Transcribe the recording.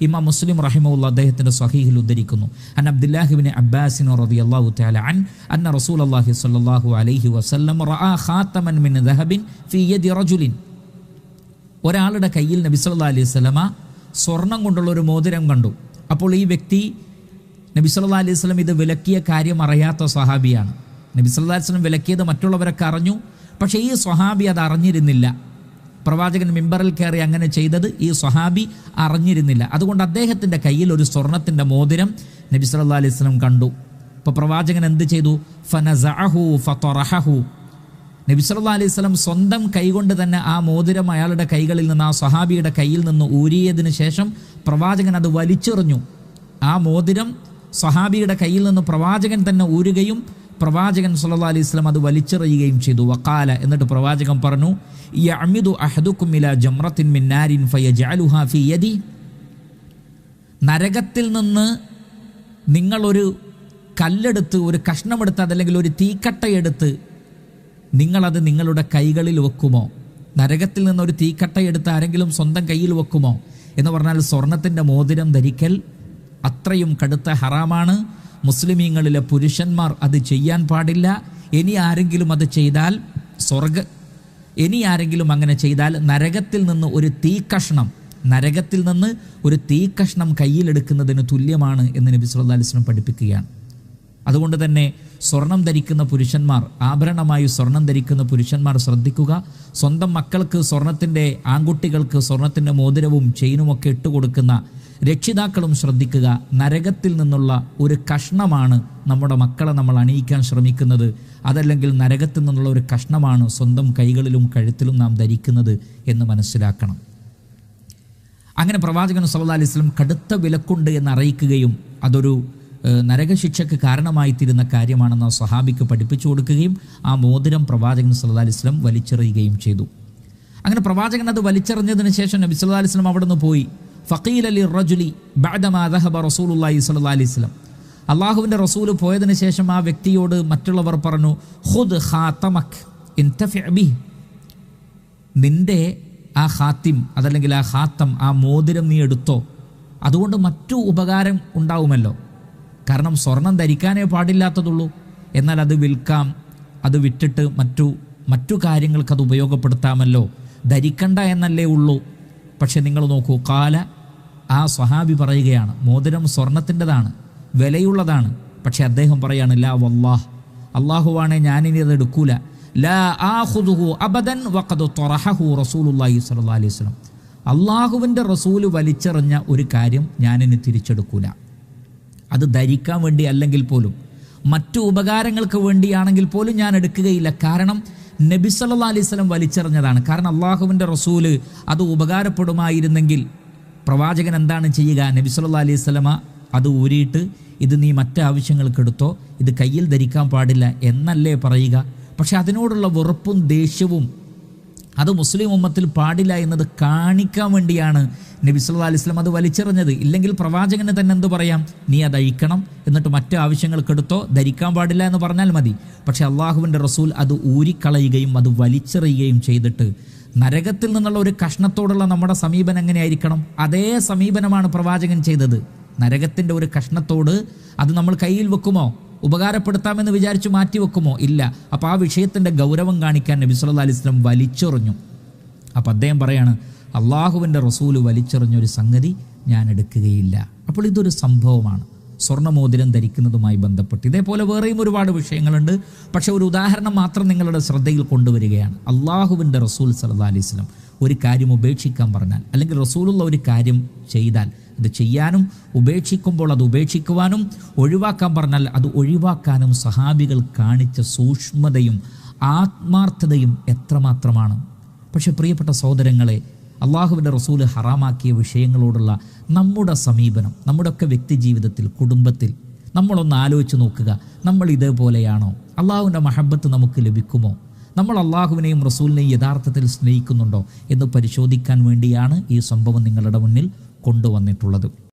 ഇമാം മുസ്ലിം റഹിമുള്ള അദ്ദേഹത്തിന്റെ സഹീഹിൽ ഉദ്ധരിക്കുന്നു. അൻ അബ്ദുല്ലാഹിബിൻ അബ്ബാസിൻ റബി അള്ളാഹു തആല അൻ അന്ന റസൂൽ അള്ളാഹി സ്വല്ലല്ലാഹു അലൈഹി വസ്ലം മിൻ റജുലിൻ. ഒരാളുടെ കയ്യിൽ നബി സല്ലാ അലൈഹി സ്വലമ സ്വർണം കൊണ്ടുള്ള ഒരു മോതിരം കണ്ടു. അപ്പോൾ ഈ വ്യക്തി നബി സല്ലാ അലൈഹി സ്വലം ഇത് വിലക്കിയ കാര്യം അറിയാത്ത സ്വഹാബിയാണ്. നബി സല്ലാ അലൈഹി സ്വലം വിലക്കിയത് മറ്റുള്ളവരൊക്കെ അറിഞ്ഞു. പക്ഷേ ഈ സ്വഹാബി അത് അറിഞ്ഞിരുന്നില്ല. പ്രവാചകൻ മിമ്പറിൽ കയറി അങ്ങനെ ചെയ്തത് ഈ സ്വഹാബി അറിഞ്ഞിരുന്നില്ല. അതുകൊണ്ട് അദ്ദേഹത്തിന്റെ കയ്യിൽ ഒരു സ്വർണത്തിന്റെ മോതിരം നബി സല്ലാ അലൈഹി സ്വലം കണ്ടു. അപ്പോൾ പ്രവാചകൻ എന്ത് ചെയ്തു? ഫനസഅഹു ഫറഹു നബി സല്ലാ അലൈഹി സ്വലം സ്വന്തം കൈകൊണ്ട് തന്നെ ആ മോതിരം അയാളുടെ കൈകളിൽ നിന്ന് ആ സ്വഹാബിയുടെ കയ്യിൽ നിന്ന് ഊരിയതിന് ശേഷം പ്രവാചകൻ അത് വലിച്ചെറിഞ്ഞു. ആ മോതിരം സ്വഹാബിയുടെ കയ്യിൽ നിന്ന് പ്രവാചകൻ തന്നെ ഊരുകയും പ്രവാചകൻ സല്ലല്ലാഹു അലൈഹി സ്വലം അത് വലിച്ചെറിയുകയും ചെയ്തു. വക്കാല എന്നിട്ട് പ്രവാചകൻ പറഞ്ഞു യഅമിദു അഹദുക്കുമില ജംറത്തിൻ മിന്നാരിൻ ഫി ഫയജഅലുഹാ ഫീ യദി. നരകത്തിൽ നിന്ന് നിങ്ങളൊരു കല്ലെടുത്ത് ഒരു കഷ്ണമെടുത്ത് അതല്ലെങ്കിൽ ഒരു തീക്കട്ടയെടുത്ത് നിങ്ങളത് നിങ്ങളുടെ കൈകളിൽ വെക്കുമോ? നരകത്തിൽ നിന്ന് ഒരു തീക്കട്ടയെടുത്ത് ആരെങ്കിലും സ്വന്തം കയ്യിൽ വെക്കുമോ? എന്ന് പറഞ്ഞാൽ സ്വർണത്തിന്റെ മോതിരം ധരിക്കൽ അത്രയും കടുത്ത ഹറാമാണ്. മുസ്ലിമീങ്ങളിലെ പുരുഷന്മാർ അത് ചെയ്യാൻ പാടില്ല. ഇനി ആരെങ്കിലും അത് ചെയ്താൽ സ്വർഗ ഇനി ആരെങ്കിലും അങ്ങനെ ചെയ്താൽ നരകത്തിൽ നിന്ന് ഒരു തീക്കഷ്ണം നരകത്തിൽ നിന്ന് ഒരു തീക്കഷ്ണം കയ്യിലെടുക്കുന്നതിന് തുല്യമാണ് എന്ന് നബി സുല്ലാ അലിസ്ലം പഠിപ്പിക്കുകയാണ്. അതുകൊണ്ട് തന്നെ സ്വർണം ധരിക്കുന്ന പുരുഷന്മാർ ആഭരണമായി സ്വർണം ധരിക്കുന്ന പുരുഷന്മാർ ശ്രദ്ധിക്കുക. സ്വന്തം മക്കൾക്ക് സ്വർണത്തിന്റെ ആൺകുട്ടികൾക്ക് സ്വർണത്തിന്റെ മോതിരവും ചെയിനുമൊക്കെ ഇട്ടുകൊടുക്കുന്ന രക്ഷിതാക്കളും ശ്രദ്ധിക്കുക. നരകത്തിൽ നിന്നുള്ള ഒരു കഷ്ണമാണ് നമ്മുടെ മക്കളെ നമ്മൾ അണിയിക്കാൻ ശ്രമിക്കുന്നത്. അതല്ലെങ്കിൽ നരകത്തിൽ നിന്നുള്ള ഒരു കഷ്ണമാണ് സ്വന്തം കൈകളിലും കഴുത്തിലും നാം ധരിക്കുന്നത് എന്ന് മനസ്സിലാക്കണം. അങ്ങനെ പ്രവാചകൻ സല്ലാ അലൈഹി വസല്ലം കടുത്ത വിലക്കുണ്ട് എന്ന് അറിയിക്കുകയും അതൊരു നരകശിക്ഷയ്ക്ക് കാരണമായി തീരുന്ന കാര്യമാണെന്ന് ആ സ്വഹാബിക്ക് പഠിപ്പിച്ചു കൊടുക്കുകയും ആ മോതിരം പ്രവാചകൻ സല്ലാ അലൈഹി വസല്ലം വലിച്ചെറിയുകയും ചെയ്തു. അങ്ങനെ പ്രവാചകൻ അത് വലിച്ചെറിഞ്ഞതിന് ശേഷം നബി സല്ലാ അലൈഹി വസല്ലം അവിടെ നിന്ന് പോയി. സ്വല്ലല്ലാഹു അലൈഹി റസൂൽ പോയതിന് ശേഷം ആ വ്യക്തിയോട് മറ്റുള്ളവർ പറഞ്ഞു ഇൻതഫി ബിഹി. നിന്റെ ആ ഹാത്തിം അതല്ലെങ്കിൽ ആ ഹാത്തം ആ മോതിരം നീ എടുത്തോ? അതുകൊണ്ട് മറ്റു ഉപകാരം ഉണ്ടാവുമല്ലോ. കാരണം സ്വർണം ധരിക്കാനേ പാടില്ലാത്തതുള്ളൂ. എന്നാൽ അത് വിൽക്കാം അത് വിറ്റിട്ട് മറ്റു മറ്റു കാര്യങ്ങൾക്ക് അത് ഉപയോഗപ്പെടുത്താമല്ലോ. ധരിക്കണ്ട എന്നല്ലേ ഉള്ളൂ. പക്ഷെ നിങ്ങൾ നോക്കൂ കാല ആ സ്വഹാബി പറയുകയാണ് മോതിരം സ്വർണത്തിന്റെതാണ് വിലയുള്ളതാണ്. പക്ഷെ അദ്ദേഹം പറയാണ് ലാ വല്ലാഹ് അള്ളാഹുവാണെ ഞാനിനി അത് എടുക്കൂല. ലാ അബദൻ വഖദ് അലൈഹി അള്ളാഹുവിന്റെ റസൂൽ വലിച്ചെറിഞ്ഞ ഒരു കാര്യം ഞാനിനി തിരിച്ചെടുക്കൂല. അത് ധരിക്കാൻ വേണ്ടി അല്ലെങ്കിൽ പോലും മറ്റു ഉപകാരങ്ങൾക്ക് വേണ്ടിയാണെങ്കിൽ പോലും ഞാൻ എടുക്കുകയില്ല. കാരണം നബി സല്ലാ അലൈഹി വസല്ലം വലിച്ചെറിഞ്ഞതാണ്. കാരണം അള്ളാഹുവിന്റെ റസൂൽ അത് ഉപകാരപ്പെടുമായിരുന്നെങ്കിൽ പ്രവാചകൻ എന്താണ് ചെയ്യുക? നബി സല്ലാ അലൈഹി സ്വലമ അത് ഊരിയിട്ട് ഇത് നീ മറ്റ് ആവശ്യങ്ങൾക്ക് എടുത്തോ ഇത് കയ്യിൽ ധരിക്കാൻ പാടില്ല എന്നല്ലേ പറയുക. പക്ഷെ അതിനോടുള്ള വെറുപ്പും ദേഷ്യവും അത് മുസ്ലിം ഉമ്മത്തിൽ പാടില്ല എന്നത് കാണിക്കാൻ വേണ്ടിയാണ് നബി സല്ലാ അലൈഹി വസല്ലം അത് വലിച്ചെറിഞ്ഞത്. ഇല്ലെങ്കിൽ പ്രവാചകന് തന്നെ എന്ത് പറയാം? നീ അത് എന്നിട്ട് മറ്റു ആവശ്യങ്ങൾക്ക് എടുത്തോ? ധരിക്കാൻ പാടില്ല എന്ന് പറഞ്ഞാൽ മതി. പക്ഷെ അള്ളാഹുവിന്റെ റസൂൽ അത് ഊരിക്കളയുകയും അത് വലിച്ചെറിയുകയും ചെയ്തിട്ട് നരകത്തിൽ നിന്നുള്ള ഒരു കഷ്ണത്തോടുള്ള നമ്മുടെ സമീപനം എങ്ങനെയായിരിക്കണം? അതേ സമീപനമാണ് പ്രവാചകൻ ചെയ്തത്. നരകത്തിന്റെ ഒരു കഷ്ണത്തോട് അത് നമ്മൾ കയ്യിൽ വെക്കുമോ? ഉപകാരപ്പെടുത്താമെന്ന് വിചാരിച്ച് മാറ്റി വെക്കുമോ? ഇല്ല. അപ്പോൾ ആ വിഷയത്തിന്റെ ഗൗരവം കാണിക്കാൻ നബി സല്ലാ അലൈഹി വസല്ലം വലിച്ചെറിഞ്ഞു. അപ്പോൾ അദ്ദേഹം പറയാണ് അള്ളാഹുവിന്റെ റസൂൽ വലിച്ചെറിഞ്ഞൊരു സംഗതി ഞാൻ എടുക്കുകയില്ല. അപ്പോൾ ഇതൊരു സംഭവമാണ്. സ്വർണമോതിരം ധരിക്കുന്നതുമായി ബന്ധപ്പെട്ട്. ഇതേപോലെ വേറെയും ഒരുപാട് വിഷയങ്ങളുണ്ട്. പക്ഷേ ഒരു ഉദാഹരണം മാത്രം നിങ്ങളുടെ ശ്രദ്ധയിൽ കൊണ്ടുവരികയാണ്. അള്ളാഹുവിന്റെ റസൂൽ സലഹ് അലി വസല്ലം ഒരു കാര്യം ഉപേക്ഷിക്കാൻ പറഞ്ഞാൽ അല്ലെങ്കിൽ റസൂലുള്ള ഒരു കാര്യം ചെയ്താൽ അത് ചെയ്യാനും ഉപേക്ഷിക്കുമ്പോൾ അത് ഉപേക്ഷിക്കുവാനും ഒഴിവാക്കാൻ പറഞ്ഞാൽ അത് ഒഴിവാക്കാനും സഹാബികൾ കാണിച്ച സൂക്ഷ്മതയും ആത്മാർത്ഥതയും എത്രമാത്രമാണ്. പക്ഷെ പ്രിയപ്പെട്ട സഹോദരങ്ങളെ അള്ളാഹുവിന്റെ റസൂൽ ഹറാമാക്കിയ വിഷയങ്ങളോടുള്ള നമ്മുടെ സമീപനം നമ്മുടെയൊക്കെ വ്യക്തി ജീവിതത്തിൽ കുടുംബത്തിൽ നമ്മളൊന്ന് ആലോചിച്ച് നോക്കുക. നമ്മൾ ഇതേപോലെയാണോ? അള്ളാഹുവിന്റെ മഹബത്ത് നമുക്ക് ലഭിക്കുമോ? നമ്മൾ അള്ളാഹുവിനെയും റസൂലിനെയും യഥാർത്ഥത്തിൽ സ്നേഹിക്കുന്നുണ്ടോ എന്ന് പരിശോധിക്കാൻ വേണ്ടിയാണ് ഈ സംഭവം നിങ്ങളുടെ മുന്നിൽ കൊണ്ടുവന്നിട്ടുള്ളത്.